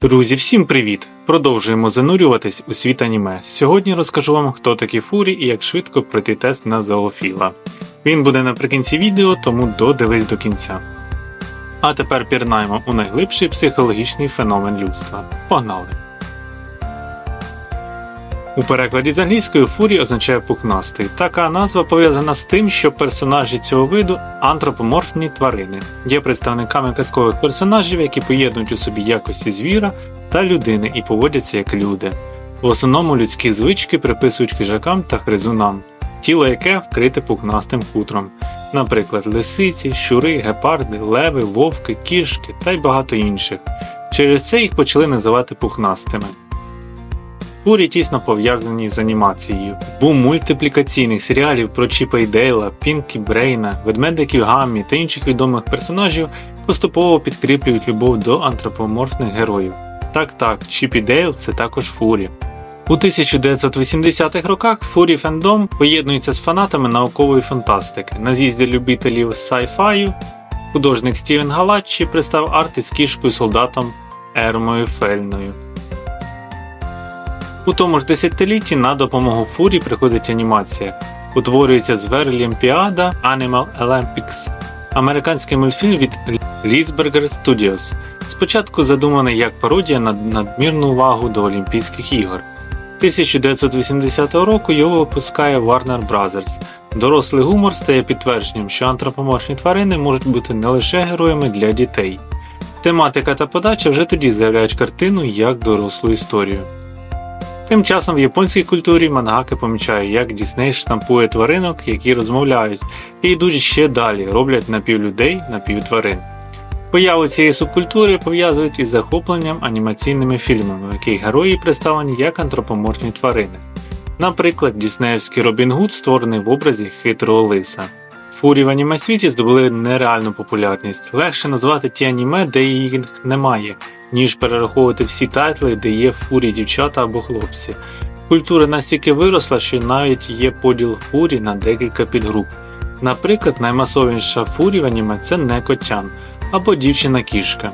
Друзі, всім привіт! Продовжуємо занурюватись у світ аніме. Сьогодні розкажу вам, хто такі фурі і як швидко пройти тест на зоофіла. Він буде наприкінці відео, тому додивись до кінця. А тепер пірнаємо у найглибший психологічний феномен людства. Погнали! У перекладі з англійської фурі означає пухнастий. Така назва пов'язана з тим, що персонажі цього виду антропоморфні тварини, є представниками казкових персонажів, які поєднують у собі якості звіра та людини і поводяться як люди. В основному людські звички приписують хижакам та гризунам, тіло яке вкрите пухнастим хутром, наприклад, лисиці, щури, гепарди, леви, вовки, кішки та й багато інших. Через це їх почали називати пухнастими. Фурі тісно пов'язані з анімацією. Бум мультиплікаційних серіалів про Чіпа і Дейла, Пінкі Брейна, ведмедиків Гаммі та інших відомих персонажів поступово підкріплюють любов до антропоморфних героїв. Так так, Чіп і Дейл це також фурі. У 1980-х роках фурі фендом поєднується з фанатами наукової фантастики. На з'їзді любителів sci-fi художник Стівен Галаччі представ арти з кішкою солдатом Ермою Фельною. У тому ж десятилітті на допомогу фурі приходить анімація. Утворюється з Олімпіада Animal Olympics, американський мультфільм від Лісбергер Studios. Спочатку задуманий як пародія на надмірну увагу до Олімпійських ігор. 1980 року його випускає Warner Bros. Дорослий гумор стає підтвердженням, що антропоморфні тварини можуть бути не лише героями для дітей. Тематика та подача вже тоді заявляють картину як дорослу історію. Тим часом в японській культурі мангаки помічає, як Дісней штампує тваринок, які розмовляють, і йдуть ще далі, роблять напівлюдей, напівтварин. Появу цієї субкультури пов'язують із захопленням анімаційними фільмами, в яких герої представлені як антропоморфні тварини. Наприклад, Діснеївський Робін Гуд створений в образі хитрого лиса. Фурі в аніме світі здобули нереальну популярність. Легше назвати ті аніме, де їх немає, ніж перераховувати всі тайтли, де є фурі дівчата або хлопці. Культура настільки виросла, що навіть є поділ фурі на декілька підгруп. Наприклад, наймасовіша фурі в аніме це не некотян або дівчина кішка.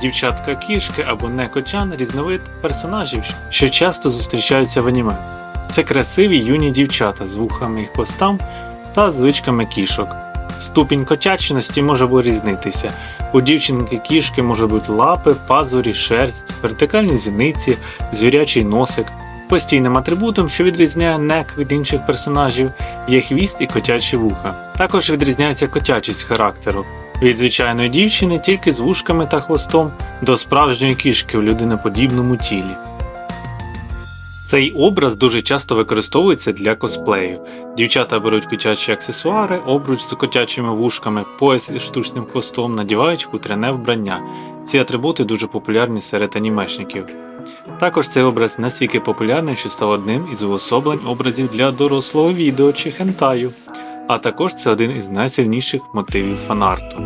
Дівчатка кішки або некотян різновид персонажів, що часто зустрічаються в аніме. Це красиві юні дівчата з вухами і хвостам та звичками кішок. Ступінь котячності може вирізнитися. У дівчинки кішки може бути лапи, пазурі, шерсть, вертикальні зіниці, звірячий носик. Постійним атрибутом, що відрізняє нек від інших персонажів, є хвіст і котячі вуха. Також відрізняється котячість характеру. Від звичайної дівчини тільки з вушками та хвостом до справжньої кішки в людиноподібному тілі. Цей образ дуже часто використовується для косплею. Дівчата беруть котячі аксесуари, обруч з котячими вушками, пояс із штучним хвостом, надівають хутряне вбрання. Ці атрибути дуже популярні серед анімешників. Також цей образ настільки популярний, що став одним із уособлень образів для дорослого відео чи хентаю, а також це один із найсильніших мотивів фанарту.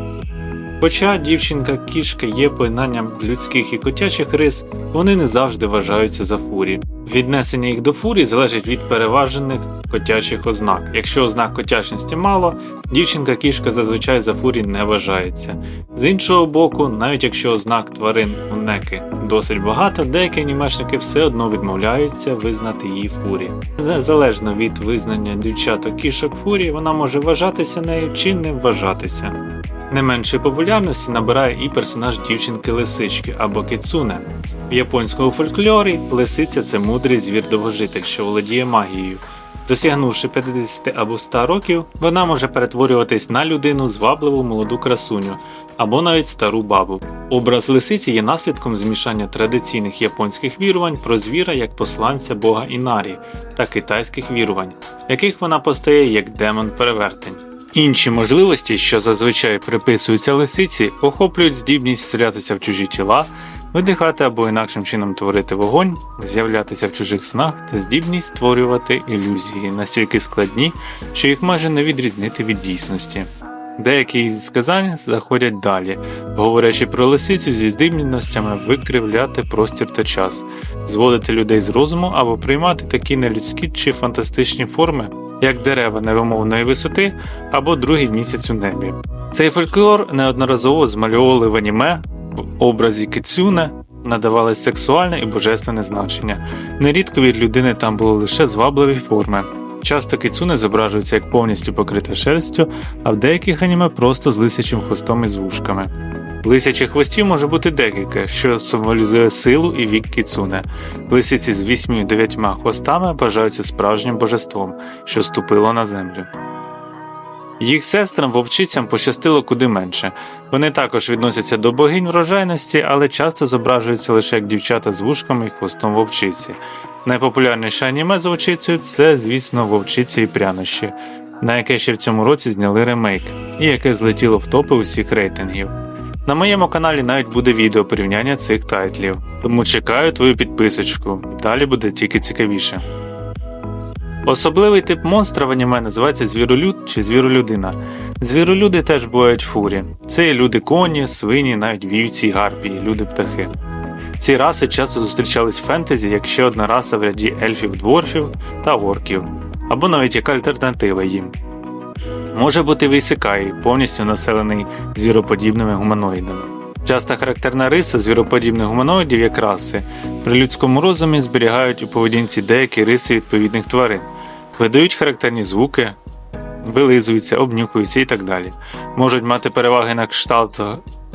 Хоча дівчинка-кішка є поєднанням людських і котячих рис, вони не завжди вважаються за фурі. Віднесення їх до фурі залежить від переважених котячих ознак. Якщо ознак котячності мало, дівчинка-кішка зазвичай за фурі не вважається. З іншого боку, навіть якщо ознак тварин у неки досить багато, деякі анімешники все одно відмовляються визнати її фурі. Незалежно від визнання дівчаток кішок фурі, вона може вважатися нею чи не вважатися. Не меншої популярності набирає і персонаж дівчинки-лисички або кіцуне. В японському фольклорі лисиця це мудрий звір довгожитель, що володіє магією. Досягнувши 50 або 100 років, вона може перетворюватись на людину звабливу молоду красуню або навіть стару бабу. Образ лисиці є наслідком змішання традиційних японських вірувань про звіра як посланця бога Інарі та китайських вірувань, яких вона постає як демон перевертень. Інші можливості, що зазвичай приписуються лисиці, охоплюють здібність вселятися в чужі тіла, видихати або інакшим чином творити вогонь, з'являтися в чужих снах та здібність створювати ілюзії настільки складні, що їх майже не відрізнити від дійсності. Деякі із сказань заходять далі, говорячи про лисицю зі здібностями викривляти простір та час, зводити людей з розуму або приймати такі нелюдські чи фантастичні форми, як дерева невимовної висоти або другий місяць у небі. Цей фольклор неодноразово змальовували в аніме в образі кицюне, надавали сексуальне і божественне значення. Нерідко від людини там були лише звабливі форми. Часто кицюне зображується як повністю покрита шерстю, а в деяких аніме просто з лисячим хвостом і з вушками. Лисячих хвостів може бути декілька, що символізує силу і вік кіцуне. Лисиці з вісьмю-дев'ятьма хвостами вважаються справжнім божеством, що ступило на землю. Їх сестрам вовчицям пощастило куди менше. Вони також відносяться до богинь врожайності, але часто зображуються лише як дівчата з вушками і хвостом вовчиці. Найпопулярніше аніме з вовчицею це, звісно, вовчиця і прянощі, на яке ще в цьому році зняли ремейк, і яке взлетіло в топи усіх рейтингів. На моєму каналі навіть буде відео порівняння цих тайтлів, тому чекаю твою підписочку, далі буде тільки цікавіше. Особливий тип монстра в аніме називається звіролюд чи звіролюдина. Звіролюди теж бувають фурі. Це є люди коні, свині, навіть вівці, гарпії, люди-птахи. Ці раси часто зустрічались в фентезі як ще одна раса в ряді ельфів-дворфів та орків, або навіть як альтернатива їм. Може бути вейсекай, повністю населений звіроподібними гуманоїдами. Часто характерна риса звіроподібних гуманоїдів як раси. При людському розумі зберігають у поведінці деякі риси відповідних тварин, видають характерні звуки, вилизуються, обнюхуються і так далі. Можуть мати переваги на кшталт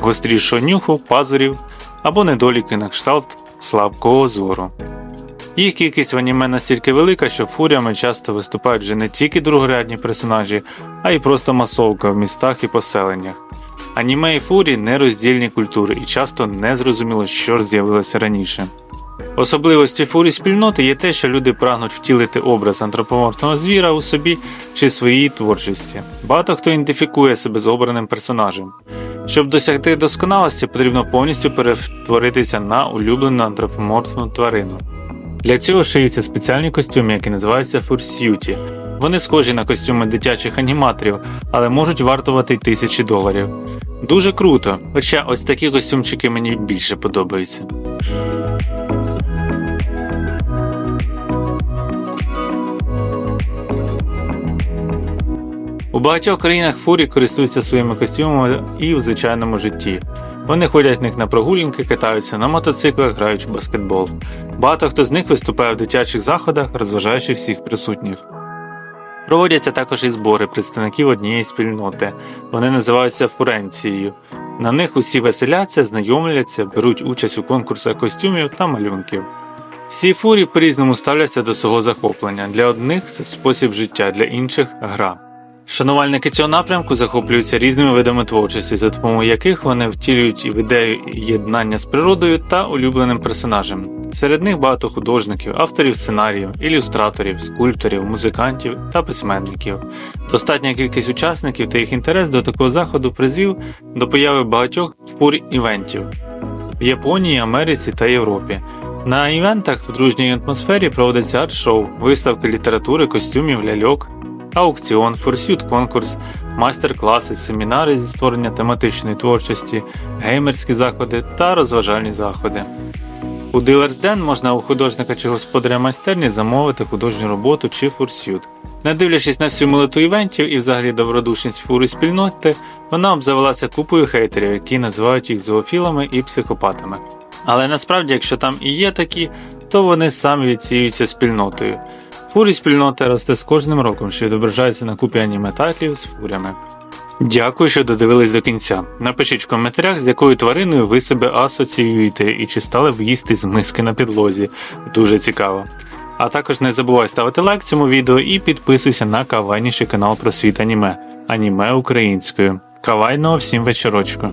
гострішого нюху, пазурів або недоліки на кшталт слабкого зору. Їх кількість в аніме настільки велика, що фуріями часто виступають вже не тільки другорядні персонажі, а й просто масовка в містах і поселеннях. Аніме і фурі нероздільні культури і часто не зрозуміло, що ж з'явилося раніше. Особливості фурі спільноти є те, що люди прагнуть втілити образ антропоморфного звіра у собі чи своїй творчості. Багато хто ідентифікує себе з обраним персонажем. Щоб досягти досконалості, потрібно повністю перетворитися на улюблену антропоморфну тварину. Для цього шиються спеціальні костюми, які називаються фурсюті. Вони схожі на костюми дитячих аніматорів, але можуть вартувати тисячі доларів. Дуже круто, хоча ось такі костюмчики мені більше подобаються. Багатьох країнах фурі користуються своїми костюмами і в звичайному житті. Вони ходять в них на прогулянки, катаються на мотоциклах, грають в баскетбол. Багато хто з них виступає в дитячих заходах, розважаючи всіх присутніх. Проводяться також і збори представників однієї спільноти. Вони називаються фуренцією. На них усі веселяться, знайомляться, беруть участь у конкурсах костюмів та малюнків. Всі фурі по-різному ставляться до свого захоплення. Для одних це спосіб життя, для інших гра. Шанувальники цього напрямку захоплюються різними видами творчості, за допомогою яких вони втілюють ідею єднання з природою та улюбленим персонажем. Серед них багато художників, авторів сценаріїв, ілюстраторів, скульпторів, музикантів та письменників. Достатня кількість учасників та їх інтерес до такого заходу призвів до появи багатьох фур-івентів в Японії, Америці та Європі. На івентах в дружній атмосфері проводиться арт-шоу, виставки літератури, костюмів, ляльок, аукціон, форсют конкурс, майстер-класи, семінари зі створення тематичної творчості, геймерські заходи та розважальні заходи. У Dealer's Den можна у художника чи господаря майстерні замовити художню роботу чи фурсют. Не дивлячись на всю милоту івентів і взагалі добродушність фури спільноти, вона обзавелася купою хейтерів, які називають їх зоофілами і психопатами. Але насправді, якщо там і є такі, то вони самі відсіюються спільнотою. Фурі спільнота росте з кожним роком, що відображається на купі аніме тайтлів з фурями. Дякую, що додивились до кінця. Напишіть в коментарях, з якою твариною ви себе асоціюєте і чи стали б їсти з миски на підлозі. Дуже цікаво. А також не забувай ставити лайк цьому відео і підписуйся на кавайніший канал про світ аніме. Аніме українською. Кавайного всім вечорочку.